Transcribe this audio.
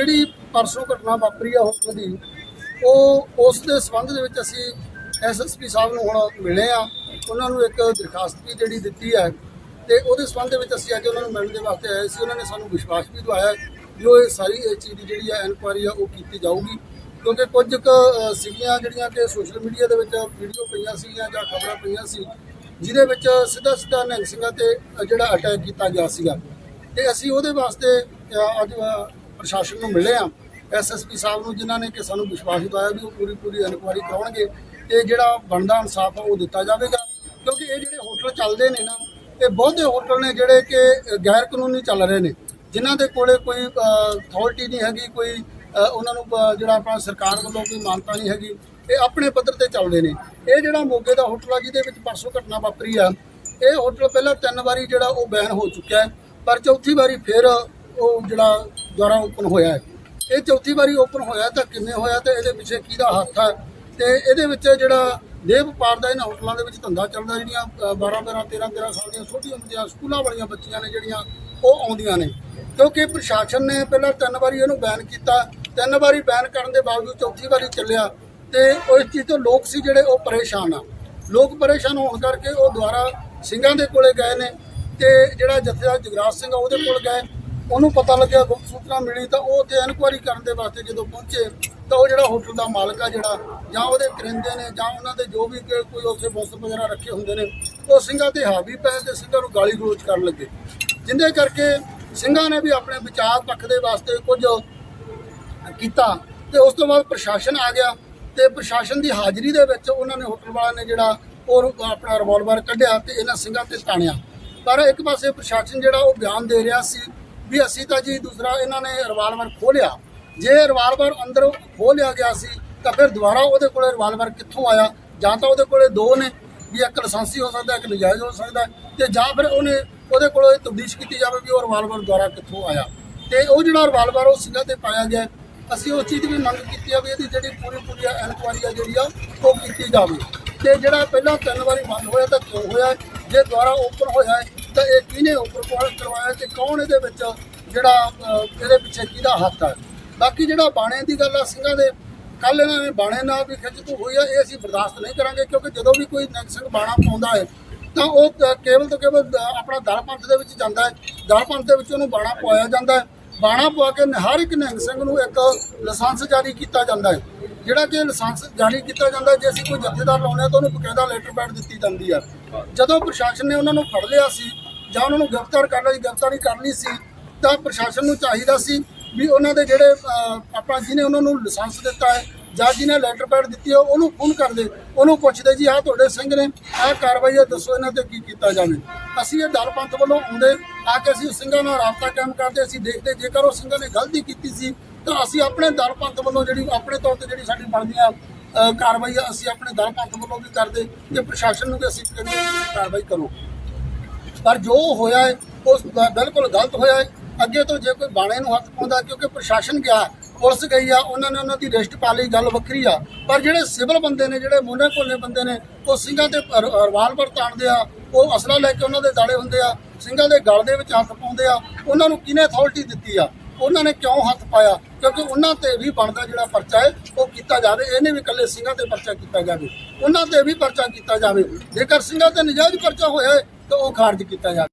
ਜਿਹੜੀ ਪਰਸੋਂ ਘਟਨਾ ਵਾਪਰੀ ਆ ਹੁਕਮ ਦੀ, ਉਹ ਉਸ ਦੇ ਸੰਬੰਧ ਦੇ ਵਿੱਚ ਅਸੀਂ ਐਸਐਸਪੀ ਸਾਹਿਬ ਨੂੰ ਹੁਣ ਮਿਲੇ ਆ। ਉਹਨਾਂ ਨੂੰ ਇੱਕ ਦਰਖਾਸਤ ਵੀ ਜਿਹੜੀ ਦਿੱਤੀ ਹੈ ਤੇ ਉਹਦੇ ਸੰਬੰਧ ਦੇ ਵਿੱਚ ਅਸੀਂ ਅੱਜ ਉਹਨਾਂ ਨੂੰ ਮਿਲਣ ਦੇ ਵਾਸਤੇ ਆਏ ਸੀ। ਉਹਨਾਂ ਨੇ ਸਾਨੂੰ ਵਿਸ਼ਵਾਸ ਵੀ ਦਵਾਇਆ ਕਿ ਉਹ ਇਹ ਸਾਰੀ ਇਹ ਚੀਜ਼ ਦੀ ਜਿਹੜੀ ਆ ਇਨਕੁਆਇਰੀ ਆ, ਉਹ ਕੀਤੀ ਜਾਊਗੀ। ਕਿਉਂਕਿ ਕੁਝ ਕੁ ਸੀਗੀਆਂ ਜਿਹੜੀਆਂ ਕਿ ਸੋਸ਼ਲ ਮੀਡੀਆ ਦੇ ਵਿੱਚ ਵੀਡੀਓ ਪਈਆਂ ਸੀਗੀਆਂ ਜਾਂ ਖਬਰਾਂ ਪਈਆਂ ਸੀ, ਜਿਹਦੇ ਵਿੱਚ ਸਿੱਧਾ ਸਿੱਧਾ ਨਿਹੰਗ ਸਿੰਘਾਂ ਤੇ ਜਿਹੜਾ ਅਟੈਕ ਕੀਤਾ ਗਿਆ ਸੀਗਾ। ਤੇ ਅਸੀਂ ਉਹਦੇ ਵਾਸਤੇ ਅੱਜ ਪ੍ਰਸ਼ਾਸਨ ਨੂੰ ਮਿਲੇ ਆ ਐਸਐਸਪੀ ਸਾਹਿਬ ਨੂੰ ਜਿਨ੍ਹਾਂ ਨੇ ਕਿ ਸਾਨੂੰ ਵਿਸ਼ਵਾਸ ਦਿਵਾਇਆ ਵੀ ਉਹ ਪੂਰੀ ਪੂਰੀ ਇਨਕੁਆਇਰੀ ਕਰਾਉਣਗੇ, ਤੇ ਜਿਹੜਾ ਬਣਦਾ ਇਨਸਾਫ ਆ ਉਹ ਦਿੱਤਾ ਜਾਵੇਗਾ। ਕਿਉਂਕਿ ਇਹ ਜਿਹੜੇ ਹੋਟਲ ਚੱਲਦੇ ਨੇ ਨਾ, ਇਹ ਬਹੁਤੇ ਹੋਟਲ ਨੇ ਜਿਹੜੇ ਕਿ ਗੈਰ ਕਾਨੂੰਨੀ ਚੱਲ ਰਹੇ ਨੇ, ਜਿਨ੍ਹਾਂ ਦੇ ਕੋਲੇ ਕੋਈ ਅਥਾਰਟੀ ਨਹੀਂ ਹੈਗੀ, ਕੋਈ ਉਹਨਾਂ ਨੂੰ ਜਿਹੜਾ ਆਪਣਾ ਸਰਕਾਰ ਵੱਲੋਂ ਕੋਈ ਮਾਨਤਾ ਨਹੀਂ ਹੈਗੀ, ਇਹ ਆਪਣੇ ਪੱਧਰ ਤੇ ਚੱਲਦੇ ਨੇ। ਇਹ ਜਿਹੜਾ ਮੋਗੇ ਦਾ ਹੋਟਲ ਆ, ਜਿਹਦੇ ਵਿੱਚ ਪਰਸੋਂ ਘਟਨਾ ਵਾਪਰੀ ਆ, ਇਹ ਹੋਟਲ ਪਹਿਲਾਂ ਤਿੰਨ ਵਾਰੀ ਜਿਹੜਾ ਉਹ ਬੈਨ ਹੋ ਚੁੱਕਿਆ ਪਰ ਚੌਥੀ ਵਾਰੀ ਫਿਰ ਉਹ ਜਿਹੜਾ ਦੁਆਰਾ ਓਪਨ ਹੋਇਆ ਹੈ। ਇਹ ਚੌਥੀ ਵਾਰੀ ਓਪਨ ਹੋਇਆ ਤਾਂ ਕਿਵੇਂ ਹੋਇਆ ਤੇ ਇਹਦੇ ਪਿੱਛੇ ਕਿਹਦਾ ਹੱਥ ਹੈ? ਤੇ ਇਹਦੇ ਵਿੱਚ ਜਿਹੜਾ ਦੇਹ ਵਪਾਰ ਦਾ ਇਹਨਾਂ ਹੋਟਲਾਂ ਦੇ ਵਿੱਚ ਧੰਦਾ ਚੱਲਦਾ, ਜਿਹੜੀਆਂ 12 12 13 13 ਸਾਲ ਦੀਆਂ ਛੋਟੀਆਂ ਹੁੰਦੀਆਂ, ਸਕੂਲਾਂ ਵਾਲੀਆਂ ਬੱਚੀਆਂ ਨੇ ਜਿਹੜੀਆਂ, ਉਹ ਆਉਂਦੀਆਂ ਨੇ। ਕਿਉਂਕਿ ਪ੍ਰਸ਼ਾਸਨ ਨੇ ਪਹਿਲਾਂ ਤਿੰਨ ਵਾਰੀ ਇਹਨੂੰ ਬੈਨ ਕੀਤਾ। ਤਿੰਨ ਵਾਰੀ ਬੈਨ ਕਰਨ ਦੇ ਬਾਵਜੂਦ ਚੌਥੀ ਵਾਰੀ ਚੱਲਿਆ। ਤੇ ਉਸ ਚੀਜ਼ ਤੋਂ ਲੋਕ ਸੀ ਜਿਹੜੇ, ਉਹ ਪਰੇਸ਼ਾਨ ਆ। ਲੋਕ ਪਰੇਸ਼ਾਨ ਹੋਣ ਕਰਕੇ ਉਹ ਦੁਆਰਾ ਸਿੰਘਾਂ ਦੇ ਕੋਲੇ ਗਏ ਨੇ ਤੇ ਜਿਹੜਾ ਜਥੇਦਾਰ ਜਗਰਾਜ ਸਿੰਘ ਆ, ਉਹਦੇ ਕੋਲ ਗਏ। ਉਹਨੂੰ ਪਤਾ ਲੱਗਿਆ, ਗੁਪਤ ਸੂਚਨਾ ਮਿਲੀ ਤਾਂ ਉਹ ਤੇ ਇਨਕੁਆਇਰੀ ਕਰਨ ਦੇ ਵਾਸਤੇ ਜਦੋਂ ਪਹੁੰਚੇ, ਤਾਂ ਉਹ ਜਿਹੜਾ ਹੋਟਲ ਦਾ ਮਾਲਕ ਆ ਜਿਹੜਾ, ਜਾਂ ਉਹਦੇ ਕਰਿੰਦੇ ਨੇ, ਜਾਂ ਉਹਨਾਂ ਦੇ ਜੋ ਵੀ ਕੋਈ ਉੱਥੇ ਬੁੱਸ ਵਗੈਰਾ ਰੱਖੇ ਹੁੰਦੇ ਨੇ, ਉਹ ਸਿੰਘਾਂ ਤੇ ਹਾਵੀ ਪਏ ਤੇ ਸਿੰਘਾਂ ਨੂੰ ਗਾਲੀ ਗਲੋਚ ਕਰਨ ਲੱਗੇ। ਜਿੰਦੇ ਕਰਕੇ ਸਿੰਘਾਂ ਨੇ ਵੀ ਆਪਣੇ ਵਿਚਾਰ ਪੱਖ ਦੇ ਵਾਸਤੇ ਕੁਝ ਕੀਤਾ, ਤੇ ਉਸ ਤੋਂ ਬਾਅਦ ਪ੍ਰਸ਼ਾਸਨ ਆ ਗਿਆ, ਤੇ ਪ੍ਰਸ਼ਾਸਨ ਦੀ ਹਾਜ਼ਰੀ ਦੇ ਵਿੱਚ ਉਹਨਾਂ ਨੇ ਹੋਟਲ ਵਾਲਿਆਂ ਨੇ ਜਿਹੜਾ ਉਹ ਆਪਣਾ ਰਿਵਾਲਵਰ ਕੱਢਿਆ ਤੇ ਇਹਨਾਂ ਸਿੰਘਾਂ ਤੇ ਤਾਣਿਆ। ਪਰ ਇੱਕ ਪਾਸੇ ਪ੍ਰਸ਼ਾਸਨ ਜਿਹੜਾ ਉਹ ਬਿਆਨ ਦੇ ਰਿਹਾ ਸੀ ਵੀ ਅਸੀਂ ਤਾਂ ਜੀ ਦੂਸਰਾ ਇਹਨਾਂ ਨੇ ਰਿਵਾਲਵਰ ਖੋਲਿਆ ਜੇ ਰਿਵਾਲਵਰ ਅੰਦਰ ਖੋਲਿਆ ਗਿਆ ਸੀ ਤਾਂ ਫਿਰ ਦੁਬਾਰਾ ਉਹਦੇ ਕੋਲੇ ਰਿਵਾਲਵਰ ਕਿੱਥੋਂ ਆਇਆ? ਜਾਂ ਤਾਂ ਉਹਦੇ ਕੋਲੇ ਦੋ ਨੇ ਵੀ ਇੱਕ ਲਾਇਸੈਂਸੀ ਹੋ ਸਕਦਾ ਇੱਕ ਨਜਾਇਜ਼ ਹੋ ਸਕਦਾ ਤੇ ਜਾਂ ਫਿਰ ਉਹਨੇ ਉਹਦੇ ਕੋਲੋਂ ਤਬਦੀਸ਼ ਕੀਤੀ ਜਾਵੇ ਵੀ ਉਹ ਰਿਵਾਲਵਰ ਦੁਆਰਾ ਕਿੱਥੋਂ ਆਇਆ। ਤੇ ਉਹ ਜਿਹੜਾ ਰਿਵਾਲਵਰ ਉਹ ਸਿੰਘਾਂ ਤੇ ਪਾਇਆ ਗਿਆ। ਅਸੀਂ ਉਸ ਚੀਜ਼ ਦੀ ਵੀ ਮੰਗ ਕੀਤੀ ਆ ਵੀ ਇਹਦੀ ਜਿਹੜੀ ਪੂਰੀ ਪੂਰੀ ਇਨਕੁਆਇਰੀ ਆ ਜਿਹੜੀ ਆ ਉਹ ਕੀਤੀ ਜਾਵੇ। ਤੇ ਜਿਹੜਾ ਪਹਿਲਾਂ ਤਿੰਨ ਵਾਰੀ ਬੰਦ ਹੋਇਆ ਤਾਂ ਕਿਉਂ ਹੋਇਆ। ਜੇ ਦੁਬਾਰਾ ਓਪਨ ਹੋਇਆ ਹੈ, ਤਾਂ ਇਹ ਕਿਹਨੇ ਓਪਨ ਕਰਵਾਇਆ ਤੇ ਕੌਣ ਇਹਦੇ ਵਿੱਚ ਜਿਹੜਾ ਇਹਦੇ ਪਿੱਛੇ ਕਿਹਦਾ ਹੱਥ ਹੈ? ਬਾਕੀ ਜਿਹੜਾ ਬਾਣੇ ਦੀ ਗੱਲ ਆ, ਸਿੰਘਾਂ ਦੇ ਕੱਲ ਇਹਨਾਂ ਨੇ ਬਾਣੇ ਨਾਲ ਵੀ ਖਿੱਚ ਤੂ ਹੋਈ ਆ, ਇਹ ਅਸੀਂ ਬਰਦਾਸ਼ਤ ਨਹੀਂ ਕਰਾਂਗੇ ਕਿਉਂਕਿ ਜਦੋਂ ਵੀ ਕੋਈ ਨਿਹੰਗ ਸਿੰਘ ਬਾਣਾ ਪਾਉਂਦਾ ਹੈ, ਤਾਂ ਉਹ ਕੇਵਲ ਤੋਂ ਕੇਵਲ ਆਪਣਾ ਦਲ ਪੰਥ ਦੇ ਵਿੱਚ ਜਾਂਦਾ ਹੈ। ਦਲ ਪੰਥ ਦੇ ਵਿੱਚ ਉਹਨੂੰ ਬਾਣਾ ਪਵਾਇਆ ਜਾਂਦਾ ਹੈ। ਬਾਣਾ ਪਵਾ ਕੇ ਹਰ ਇੱਕ ਨਿਹੰਗ ਸਿੰਘ ਨੂੰ ਇੱਕ ਲਾਇਸੈਂਸ ਜਾਰੀ ਕੀਤਾ ਜਾਂਦਾ ਹੈ। ਜਿਹੜਾ ਕਿ ਲਾਇਸੈਂਸ ਜਾਰੀ ਕੀਤਾ ਜਾਂਦਾ ਜੇ ਅਸੀਂ ਕੋਈ ਜਥੇਦਾਰ ਲਾਉਣੇ ਆ ਤਾਂ ਉਹਨੂੰ ਬਕਾਇਦਾ ਲੈਟਰ ਪੈਡ ਦਿੱਤੀ ਜਾਂਦੀ ਹੈ। ਜਦੋਂ ਪ੍ਰਸ਼ਾਸਨ ਨੇ ਉਹਨਾਂ ਨੂੰ ਫੜ ਲਿਆ ਸੀ ਜਾਂ ਉਹਨਾਂ ਨੂੰ ਗ੍ਰਿਫਤਾਰ ਕਰ ਲਿਆ ਸੀ ਗ੍ਰਿਫਤਾਰੀ ਕਰ ਲਈ ਸੀ ਤਾਂ ਪ੍ਰਸ਼ਾਸਨ ਨੂੰ ਚਾਹੀਦਾ ਸੀ ਵੀ ਉਹਨਾਂ ਦੇ ਜਿਹੜੇ ਅਹ, ਆਪਣਾ ਜਿਹਨੇ ਉਹਨਾਂ ਨੂੰ ਲਾਇਸੈਂਸ ਦਿੱਤਾ ਹੈ ਜਾਂ ਜਿਹਨੇ ਲੈਟਰ ਪੈਡ ਦਿੱਤੀ ਹੈ ਉਹਨੂੰ ਫੋਨ ਕਰਦੇ ਉਹਨੂੰ ਪੁੱਛਦੇ ਜੀ ਆਹ ਤੁਹਾਡੇ ਸਿੰਘ ਨੇ ਆਹ ਕਾਰਵਾਈ ਹੈ ਦੱਸੋ ਇਹਨਾਂ ਤੇ ਕੀ ਕੀਤਾ ਜਾਵੇ। ਅਸੀਂ ਇਹ ਦਲ ਪੰਥ ਵੱਲੋਂ ਆਉਂਦੇ ਆ ਕੇ ਅਸੀਂ ਸਿੰਘਾਂ ਨਾਲ ਰਾਬਤਾ ਕਾਇਮ ਕਰਦੇ ਅਸੀਂ ਦੇਖਦੇ ਜੇਕਰ ਉਹ ਸਿੰਘਾਂ ਨੇ ਗਲਤੀ ਕੀਤੀ ਸੀ ਤਾਂ ਅਸੀਂ ਆਪਣੇ ਦਲ ਪੰਥ ਵੱਲੋਂ ਜਿਹੜੀ ਆਪਣੇ ਤੌਰ ਤੇ ਜਿਹੜੀ ਸਾਡੀ ਬਣਦੀਆਂ ਕਾਰਵਾਈ ਅਸੀਂ ਆਪਣੇ ਦਲ ਪੰਥ ਵੱਲੋਂ ਵੀ ਕਰਦੇ ਤੇ ਪ੍ਰਸ਼ਾਸਨ ਨੂੰ ਵੀ ਅਸੀਂ ਕਹਿੰਦੇ ਕਾਰਵਾਈ ਕਰੋ। ਪਰ ਜੋ ਹੋਇਆ ਹੈ ਉਹ ਬਿਲਕੁਲ ਗਲਤ ਹੋਇਆ ਹੈ। ਅੱਗੇ ਤੋਂ ਜੇ ਕੋਈ ਬਾਣੇ ਨੂੰ ਹੱਥ ਪਾਉਂਦਾ ਕਿਉਂਕਿ ਪ੍ਰਸ਼ਾਸਨ ਗਿਆ, ਪੁਲਿਸ ਗਈ ਆ, ਉਹਨਾਂ ਨੇ ਉਹਨਾਂ ਦੀ ਰਿਸ਼ਟ ਪਾ ਲਈ, ਗੱਲ ਵੱਖਰੀ ਆ। ਪਰ ਜਿਹੜੇ ਸਿਵਲ ਬੰਦੇ ਨੇ, ਜਿਹੜੇ ਮੋਨੇ ਕੋਲੇ ਬੰਦੇ ਨੇ, ਉਹ ਸਿੰਘਾਂ ਤੇ ਰ- ਰਿਵਾਲਵਰ ਤਾਣਦੇ ਆ, ਉਹ ਅਸਲਾ ਲੈ ਕੇ ਉਹਨਾਂ ਦੇ ਦਾਲੇ ਹੁੰਦੇ ਆ, ਸਿੰਘਾਂ ਦੇ ਗਲ ਦੇ ਵਿੱਚ ਹੱਥ ਪਾਉਂਦੇ ਆ, ਉਹਨਾਂ ਨੂੰ ਕਿਹਨੇ ਅਥਾਰਟੀ ਦਿੱਤੀ ਆ? ਉਹਨਾਂ ਨੇ ਕਿਉਂ ਹੱਥ ਪਾਇਆ? ਕਿਉਂਕਿ ਉਹਨਾਂ ਤੇ ਵੀ ਬਣਦਾ ਜਿਹੜਾ ਪਰਚਾ ਹੈ, ਉਹ ਕੀਤਾ ਜਾਵੇ। ਇਹਨੇ ਵੀ ਇਕੱਲੇ ਸਿੰਘਾਂ ਤੇ ਪਰਚਾ ਕੀਤਾ ਜਾਵੇ। ਉਹਨਾਂ ਤੇ ਵੀ ਪਰਚਾ ਕੀਤਾ ਜਾਵੇ। ਜੇਕਰ ਸਿੰਘਾਂ ਤੇ ਨਜਾਇਜ਼ ਪਰਚਾ ਹੋਇਆ ਹੈ, ਤਾਂ ਉਹ ਖਾਰਜ ਕੀਤਾ ਜਾਵੇ।